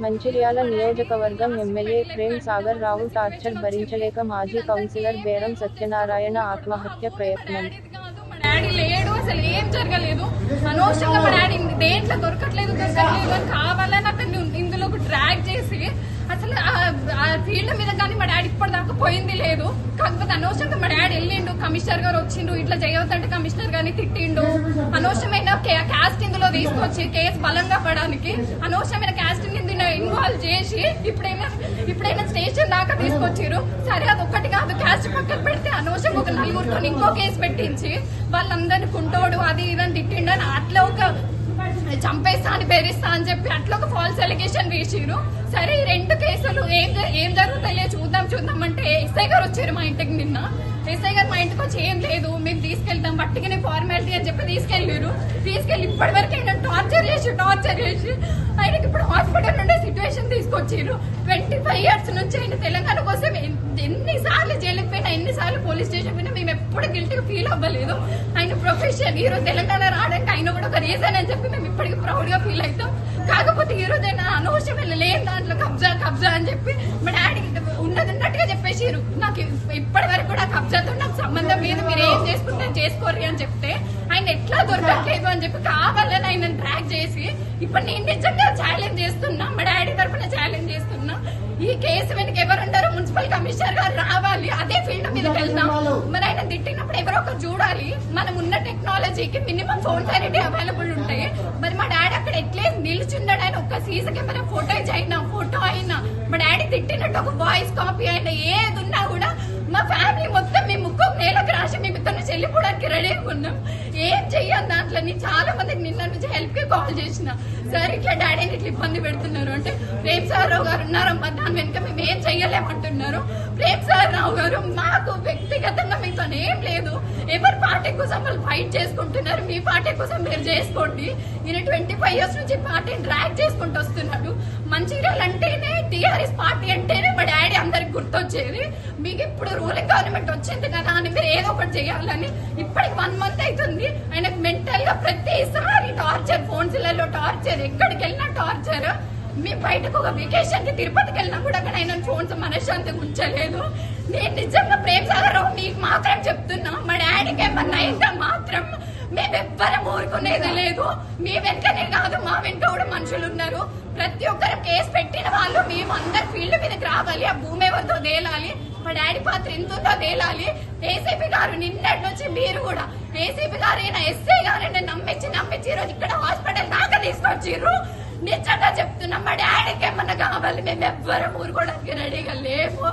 మంచిర్యాల నియోజకవర్గం MLA Prem Sagar Rao torture భరించలేక మాజీ కౌన్సిలర్ బేరం సత్యనారాయణ ఆత్మహత్య ప్రయత్నం. డాడీ లేడు అసలు ఏం జరగలేదు. అనవసరంగా మా డాడీ దేంట్లో దొరకట్లేదు దొరకట్లేదు అని కావాలని అతన్ని ఇందులో డ్రాగ్ చేసి అసలు ఆ- ఫీల్డ్ మీద కానీ మా డాడీ ఇప్పటిదాకా పోయింది లేదు. కాకపోతే అనవసరంగా మా డాడీ వెళ్ళిండు కమిషనర్ గారు వచ్చిండు ఇట్లా చేయవద్దంటే కమిషనర్ గారిని తిట్టిండు. అనవసరమైన క్యాస్ట్ ఇందులో తీసుకొచ్చి కేసు బలంగా పడడానికి అనవసరమైన క్యాస్ట్ ఇందులో ఇన్వాల్వ్ చేసి ఇప్పుడైనా ఇప్పుడైనా స్టేషన్ దాకా తీసుకొచ్చారు సరే అది ఒక్కటి కాదు. క్యాస్ట్ పక్కన పెడితే అనవసరం ఒక నలుగురితో ఇంకో కేసు పెట్టించి వాళ్ళందరిని కుంటోడు అది ఇదని తిట్టిండని అట్లా ఒక చంపేస్తా అని పేరిస్తా అని చెప్పి అట్లా ఒక ఫాల్స్ అలిగేషన్ వేసిరు సరే ఈ రెండు కేసులు ఏం జ- ఏం జరుగుతాయో చూద్దాం చూద్దాం అంటే ఎస్ఐ గారు వచ్చారు మా ఇంటికి నిన్న. ఎస్ఐ గారు మా ఇంటికి వచ్చి ఏం లేదు మేము తీసుకెళ్తాం బట్టికి ఫార్మాలిటీ అని చెప్పి తీసుకెళ్ళారు తీసుకెళ్ళి ఇప్పటి వరకు టార్చర్ చేసి టార్చర్ చేసి ఆయనకి ఇప్పుడు హాస్పిటల్ తీసుకొచ్చిండ్రు ట్వంటీ ఫైవ్ ఇయర్స్ నుంచి ఆయన తెలంగాణ కోసం ఎన్నిసార్లు జైలుకి పోయినా ఎన్నిసార్లు పోలీస్ స్టేషన్ పోయినా మేము ఎప్పుడు గిల్టీగా ఫీల్ అవ్వలేదు. ఆయన ప్రొఫెషన్ ఈరోజు తెలంగాణ రావడానికి ఆయన కూడా ఒక రీజన్ అని చెప్పి మేము ఇప్పటికి ప్రౌడ్గా ఫీల్ అవుతాం. కాకపోతే ఈరోజు ఆయన అనవసరం లేని దాంట్లో కబ్జా కబ్జా అని చెప్పి మా డాడీ ఉన్నది ఉన్నట్టుగా చెప్పేసిరు నాకు ఇప్పటి వరకు కూడా కబ్జాతో నాకు సంబంధం లేదు. మీరు ఏం చేసుకుంటే చేసుకోరు అని చెప్తే ఆయన ఎట్లా దొరకట్లేదు అని చెప్పి కావాలని ఆయన ట్రాక్ చేసి ఇప్పుడు నేను నిజంగా ఛాలెంజ్ చేస్తున్నా. మా డాడీ చేస్తున్నా. ఈ కేసు వెనక ఎవరు ఉంటారో మున్సిపల్ కమిషనర్ గారు రావాలి. అదే ఫీల్డ్ మీదకి వెళ్దాం. మరి ఆయన తిట్టినప్పుడు ఎవరో ఒకరు చూడాలి. మనం ఉన్న టెక్నాలజీకి మినిమం ఫోన్ ఫెసిలిటీ అవైలబుల్ ఉంటాయి. మరి మా డాడీ అక్కడ ఎట్లే నిల్చున్నాడు? ఆయన ఒక్క సీసీ కెమెరా ఫోటోజ్ అయినా ఫోటో అయినా. మా డాడీ తిట్టినట్టు ఒక వాయిస్ కాపీ అయినా ఏది వెళ్ళిపోవడానికి రెడీగా ఉన్నాం. ఏం చెయ్యాలి దాంట్లో? చాలా మందికి నిన్న నుంచి హెల్ప్కి కాల్ చేసిన. సార్ ఇట్లా డాడీని ఇట్లా ఇబ్బంది పెడుతున్నారు. అంటే ప్రేమ్ సార్ రావు గారు ఉన్నారమ్మా దాని వెనుక మేము ఏం చెయ్యలేమంటున్నారు. ప్రేమ్ సార్ రావు గారు మాకు వ్యక్తిగతంగా మీతో ఏం లేదు. ఎవరి పార్టీ కోసం వాళ్ళు ఫైట్ చేసుకుంటున్నారు మీ పార్టీ కోసం మీరు చేసుకోండి. ఈయన ట్వంటీ ఫైవ్ ఇయర్స్ నుంచి పార్టీని డ్రాక్ చేసుకుంటూ వస్తున్నాడు. మంచిర్యాల అంటేనే టీఆర్ఎస్ పార్టీ అంటేనే మా డాడీ అందరికి గుర్తొచ్చేది. మీకు ఇప్పుడు రూలింగ్ గవర్నమెంట్ వచ్చింది కదా అని మీరు ఏదో ఒకటి చేయాలని ఇప్పటికి వన్ మంత్ అవుతుంది ఆయనకు మెంటల్గా ప్రతిసారి టార్చర్ ఫోన్స్లలో టార్చర్ ఎక్కడికి వెళ్ళినా టార్చర్ మేము బయటకు ఒక వెకేషన్కి తిరుపతికి వెళ్ళినా కూడా అక్కడ ఆయన ఫోన్స్ మనశ్శాంతి ఉంచలేదు. నేను నిజంగా ప్రేమ సాగర్ మీకు మాత్రం చెప్తున్నా మా డాడీకి ఏమన్నా అయితే మాత్రం మేమెవ్వరం ఊరుకునేది లేదు. మీ వెంటనే కాదు మా వెంట కూడా మనుషులు ఉన్నారు. ప్రతి ఒక్కరు కేసు పెట్టిన వాళ్ళు మేము అందరు ఫీల్డ్ మీదకి రావాలి ఆ భూమి ఎవరితో తేలాలి. మా డాడీ పాత్ర ఎంత ఉందో తేలాలి. ఏసీపీ గారు నిన్నటి నుంచి మీరు కూడా ఏసీపీ గారు అయినా ఎస్ఐ గారైనా నమ్మించి నమ్మించి ఈరోజు ఇక్కడ హాస్పిటల్ దాకా తీసుకొచ్చిర్రు. నిజంగా చెప్తున్నా మా డాడీకి ఏమన్నా కావాలి మేము ఎవ్వరం ఊరుకోవడానికి రెడీగా లేము.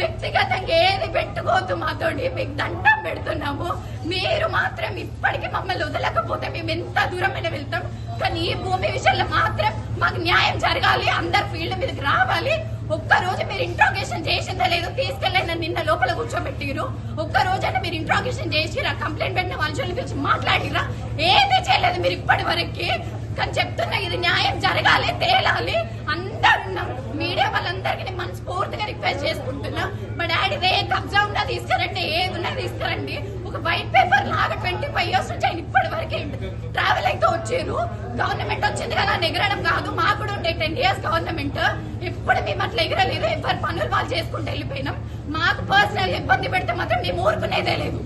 వ్యక్తిగతంగా ఏది పెట్టుకోవద్దు మాతోటి మీకు దండం పెడుతున్నాము. మీరు మాత్రం ఇప్పటికీ మమ్మల్ని వదలకపోతే మేము ఎంత దూరమైన వెళ్తాం. కానీ ఈ భూమి విషయంలో మాత్రం మాకు న్యాయం జరగాలి అందరు ఫీల్డ్ మీదకి రావాలి. ఒక్క రోజు మీరు ఇంట్రాగేషన్ చేసిందా లేదో. తీసుకెళ్ళిన నిన్న లోపల కూర్చోబెట్టిరు ఒక్క రోజైనా మీరు ఇంట్రాగేషన్ చేసిరా కంప్లైంట్ పెట్టిన మనుషుల్ని పిలిచి మాట్లాడిరా ఏదీ చేయలేదు మీరు ఇప్పటి వరకు. కానీ చెప్తున్నా ఇది న్యాయం జరగాలి తేలాలి. అందరున్నాం మీడియా వాళ్ళందరికీ మనస్ఫూర్తిగా రిక్వెస్ట్ చేసుకుంటున్నా. మా డాడీ రే కబ్జా ఉన్నా తీసుకురండి ఏది ఉన్నా తీసుకురండి ఒక వైట్ పేపర్ లాగా ట్వంటీ ఫైవ్ ఇయర్స్ నుంచి ఆయన ఇప్పటి వరకు ట్రావెల్ అయితే వచ్చారు. గవర్నమెంట్ వచ్చింది కదా ఎగరడం కాదు. మాకు కూడా ఉండే టెన్ ఇయర్స్ గవర్నమెంట్ ఎప్పుడు మేము అట్లా ఎగరలేదు. ఎవరి పనులు వాళ్ళు చేసుకుంటూ వెళ్ళిపోయినాం. మాకు పర్సనల్ ఇబ్బంది పెడితే మాత్రం మేము ఊరుకునేదే లేదు.